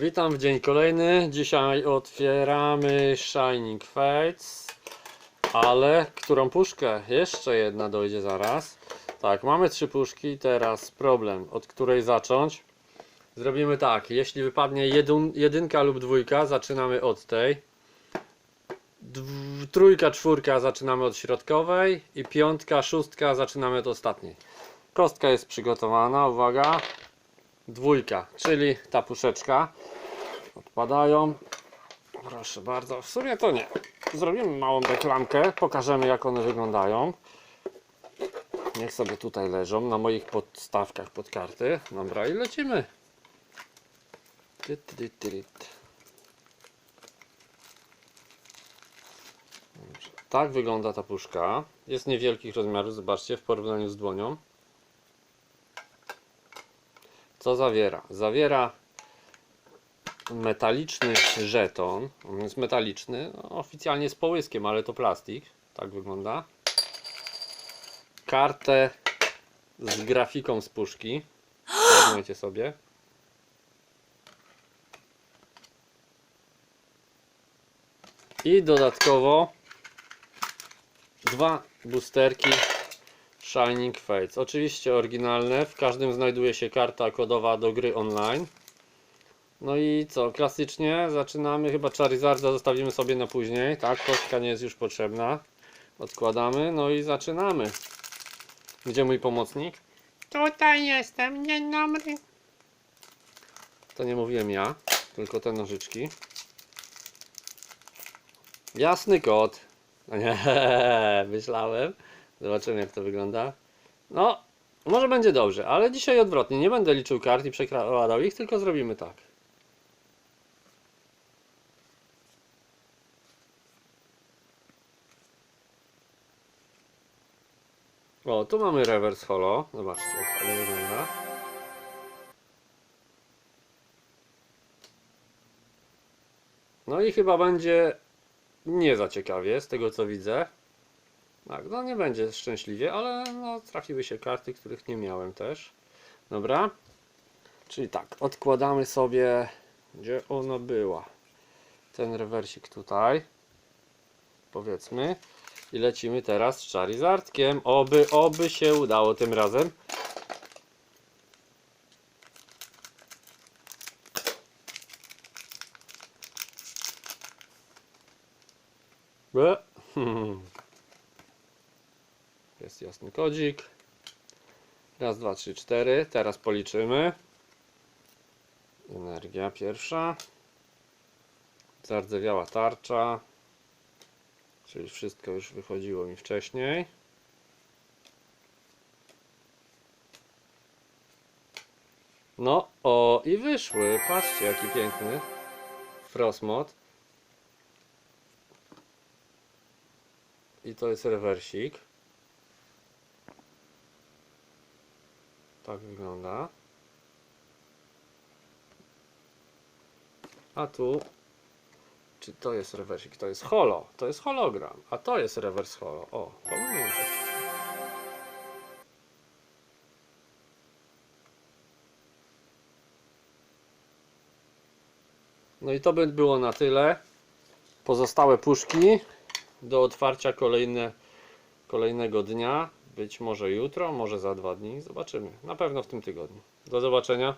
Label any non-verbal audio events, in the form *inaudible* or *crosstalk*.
Witam w dzień kolejny. Dzisiaj otwieramy Shining Fates. Ale którą puszkę? Jeszcze jedna dojdzie zaraz. Tak, mamy trzy puszki. Teraz problem, od której zacząć. Zrobimy tak, jeśli wypadnie jedyn, jedynka lub dwójka, zaczynamy od tej. Dw- trójka, czwórka zaczynamy od środkowej i piątka, szóstka zaczynamy od ostatniej. Kostka jest przygotowana, uwaga. Dwójka, czyli ta puszeczka. Odpadają. Proszę bardzo, w sumie to nie. Zrobimy małą reklamkę, pokażemy jak one wyglądają. Niech sobie tutaj leżą na moich podstawkach pod karty. Dobra i lecimy. Tak wygląda ta puszka. Jest niewielkich rozmiarów, zobaczcie, w porównaniu z dłonią. Co zawiera? Zawiera metaliczny żeton. On jest metaliczny, no, oficjalnie z połyskiem, ale to plastik. Tak wygląda. Kartę z grafiką z puszki. Porównajcie sobie. I dodatkowo dwa boosterki Shining Fates. Oczywiście oryginalne. W każdym znajduje się karta kodowa do gry online. No i co? Klasycznie zaczynamy. Chyba Charizarda zostawimy sobie na później. Tak, kostka nie jest już potrzebna. Odkładamy. No i zaczynamy. Gdzie mój pomocnik? Tutaj jestem, dzień dobry. To nie mówiłem ja, tylko te nożyczki. Jasny kot. *laughs* Nie, myślałem. Zobaczymy jak to wygląda. No, może będzie dobrze, ale dzisiaj odwrotnie. Nie będę liczył kart i przekładał ich, tylko zrobimy tak. O, tu mamy reverse holo. Zobaczcie, jak to wygląda. No i chyba będzie nie za ciekawie, z tego co widzę. Tak, no nie będzie szczęśliwie, ale no, trafiły się karty, których nie miałem też. Dobra. Czyli tak, odkładamy sobie, gdzie ona była. Ten rewersik tutaj. Powiedzmy. I lecimy teraz z Charizardkiem. Oby, oby się udało tym razem. Be. *laughs* Jest jasny kodzik. Raz, dwa, trzy, cztery. Teraz policzymy. Energia pierwsza. Zardzewiała tarcza. Czyli wszystko już wychodziło mi wcześniej. No, o i wyszły. Patrzcie, jaki piękny Frostmod. I to jest rewersik. Tak wygląda. A tu czy to jest rewersik? To jest holo. To jest hologram. A to jest rewers holo. O, pomyliłem. No i to by było na tyle. Pozostałe puszki do otwarcia kolejne, kolejnego dnia. Być może jutro, może za dwa dni. Zobaczymy. Na pewno w tym tygodniu. Do zobaczenia.